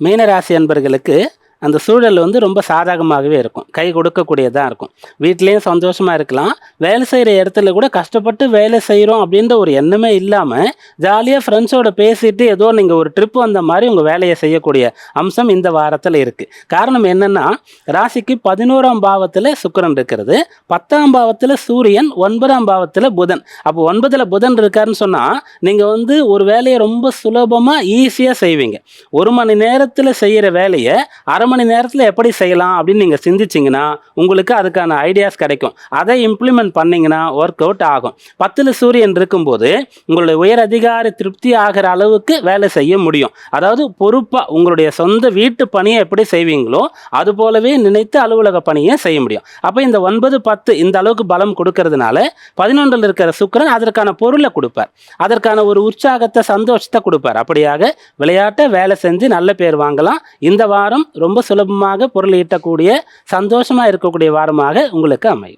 மீனராசி அன்பர்களுக்கு அந்த சூழல் வந்து ரொம்ப சாதகமாகவே இருக்கும். கை கொடுக்கக்கூடியதாக இருக்கும். வீட்லேயும் சந்தோஷமாக இருக்கலாம். வேலை செய்கிற இடத்துல கூட கஷ்டப்பட்டு வேலை செய்கிறோம் அப்படின்ற ஒரு எண்ணமே இல்லாமல் ஜாலியாக ஃப்ரெண்ட்ஸோட பேசிட்டு ஏதோ நீங்கள் ஒரு ட்ரிப் வந்த மாதிரி உங்கள் வேலையை செய்யக்கூடிய அம்சம் இந்த வாரத்தில் இருக்குது காரணம் என்னென்னா ராசிக்கு பதினோராம் பாவத்தில் சுக்கிரன் இருக்கிறது. பத்தாம் பாவத்தில் சூரியன் ஒன்பதாம் பாவத்தில் புதன். அப்போ ஒன்பதில் புதன் இருக்காருன்னு சொன்னால் நீங்கள் வந்து ஒரு வேலையை ரொம்ப சுலபமாக ஈஸியாக செய்வீங்க. ஒரு மணி நேரத்தில் செய்கிற வேலையை அரை மணி நேரத்தில் எப்படி செய்யலாம் அப்படின்னு நீங்கள் சிந்திச்சிங்கன்னா உங்களுக்கு அதுக்கான ஐடியாஸ் கிடைக்கும். அதை இம்ப்ளிமெண்ட் பண்ணிங்கன்னா ஒர்க் அவுட் ஆகும். பத்தில் சூரியன் இருக்கும்போது உங்களுடைய உயர் அதிகாரி திருப்தி ஆகிற அளவுக்கு வேலை செய்ய முடியும். அதாவது பொறுப்பாக உங்களுடைய சொந்த வீட்டு பணியை எப்படி செய்வீங்களோ அது போலவே நினைத்து அலுவலக பணியை செய்ய முடியும். அப்போ இந்த ஒன்பது பத்து இந்த அளவுக்கு பலம் கொடுக்கறதுனால பதினொன்றில் இருக்கிற சுக்கிரன் அதற்கான பொருளை கொடுப்பார். அதற்கான ஒரு உற்சாகத்தை சந்தோஷத்தை கொடுப்பார். அப்படியாக விளையாட்டை வேலை செஞ்சு நல்ல பேர் வாங்கலாம். இந்த வாரம் ரொம்ப சுலபமாக பொருள் ஈட்டக்கூடிய சந்தோஷமாக இருக்கக்கூடிய வாரமாக உங்களுக்கு அமையும்.